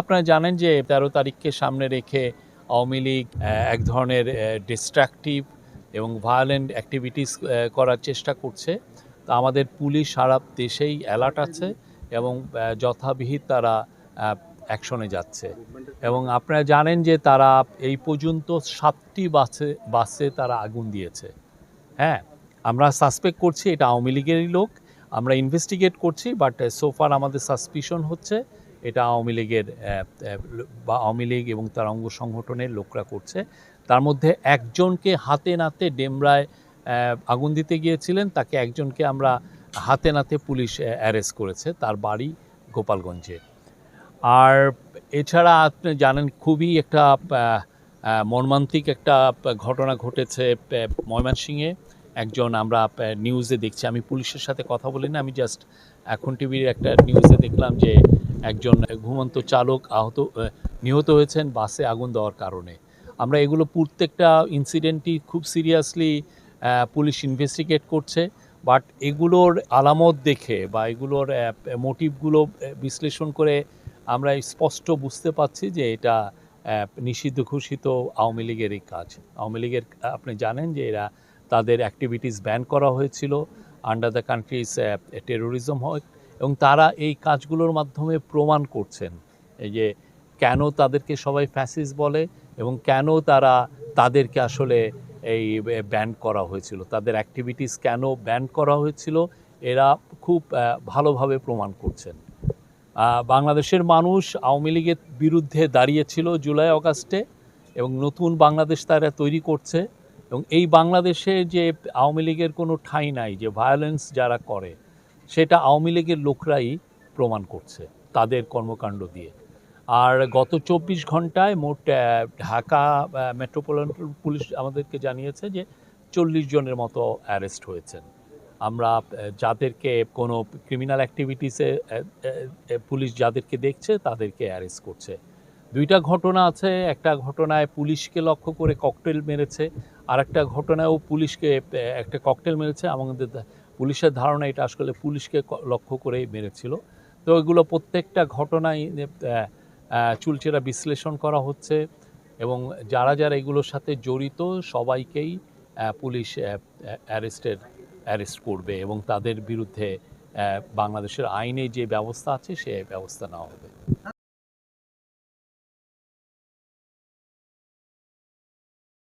আপনারা জানেন যে তেরো তারিখকে সামনে রেখে আওয়ামী লীগ এক ধরনের ডিস্ট্রাকটিভ এবং ভায়োলেন্ট অ্যাক্টিভিটিস করার চেষ্টা করছে। তো আমাদের পুলিশ সারা দেশেই অ্যালার্ট আছে এবং যথাবিহিত তারা অ্যাকশনে যাচ্ছে। এবং আপনারা জানেন যে তারা এই পর্যন্ত সাতটি বাসে বাসে তারা আগুন দিয়েছে। হ্যাঁ আমরা সাসপেক্ট করছি এটা আওয়ামী লীগেরই লোক, আমরা ইনভেস্টিগেট করছি বাট সোফার আমাদের সাসপিশন হচ্ছে এটা আওয়ামী লীগের বা আওয়ামী লীগ এবং তার অঙ্গ সংগঠনের লোকরা করছে। তার মধ্যে একজনকে হাতে নাতে ডেমরায় আগুন দিতে গিয়েছিলেন তাকে একজনকে আমরা হাতে নাতে পুলিশ অ্যারেস্ট করেছে তার বাড়ি গোপালগঞ্জে। আর এছাড়া আপনি জানেন খুবই একটা মর্মান্তিক একটা ঘটনা ঘটেছে আহ, ময়মনসিংহে। একজন আমরা নিউজে দেখছি। আমি পুলিশের সাথে কথা বলি না আমি জাস্ট এখন টিভির একটা নিউজে দেখলাম যে একজন ঘুমন্ত চালক আহত নিহত হয়েছেন বাসে আগুন দেওয়ার কারণে। আমরা এগুলো প্রত্যেকটা ইনসিডেন্টই খুব সিরিয়াসলি পুলিশ ইনভেস্টিগেট করছে বাট এগুলোর আলামত দেখে বা এগুলোর মোটিভগুলো বিশ্লেষণ করে আমরা স্পষ্ট বুঝতে পারছি যে এটা নিষিদ্ধ ঘোষিত আওয়ামী লীগেরই কাজ। আওয়ামী লীগের, আপনি জানেন যে এরা তাদের অ্যাক্টিভিটিস ব্যান করা হয়েছিল। আন্ডার দ্য কান্ট্রিজ টেরোরিজম হয় এবং তারা এই কাজগুলোর মাধ্যমে প্রমাণ করছেন। এই যে কেন তাদেরকে সবাই ফ্যাসিস বলে এবং কেন তারা তাদেরকে আসলে এই ব্যান করা হয়েছিল, তাদের অ্যাক্টিভিটিস কেন ব্যান করা হয়েছিল, এরা খুব ভালোভাবে প্রমাণ করছেন। বাংলাদেশের মানুষ আওয়ামী লীগের বিরুদ্ধে দাঁড়িয়েছিল জুলাই অগাস্টে এবং নতুন বাংলাদেশ তারা তৈরি করছে এবং এই বাংলাদেশে যে আওয়ামী লীগের কোনো ঠাঁই নাই, যে ভায়োলেন্স যারা করে সেটা আওয়ামী লীগের লোকরাই প্রমাণ করছে তাদের কর্মকাণ্ড দিয়ে। আর গত চব্বিশ ঘন্টায় মোট ঢাকা মেট্রোপলিটন পুলিশ আমাদেরকে জানিয়েছে যে চল্লিশ জনের মতো অ্যারেস্ট হয়েছেন। আমরা যাদেরকে কোনো ক্রিমিনাল অ্যাক্টিভিটিসে পুলিশ যাদেরকে দেখছে তাদেরকে অ্যারেস্ট করছে। দুইটা ঘটনা আছে, একটা ঘটনায় পুলিশকে লক্ষ্য করে ককটেল মেরেছে আর একটা ঘটনায়ও পুলিশকে একটা ককটেল মেরেছে, আমাদের পুলিশের ধারণা এটা আসলে পুলিশকে লক্ষ্য করেই মেরেছিল। তো এগুলো প্রত্যেকটা ঘটনায় চুলচেরা বিশ্লেষণ করা হচ্ছে এবং যারা যারা এগুলোর সাথে জড়িত সবাইকেই পুলিশ অ্যারেস্টের, অ্যারেস্ট করবে এবং তাদের বিরুদ্ধে বাংলাদেশের আইনে যে ব্যবস্থা আছে সে ব্যবস্থা নেওয়া হবে।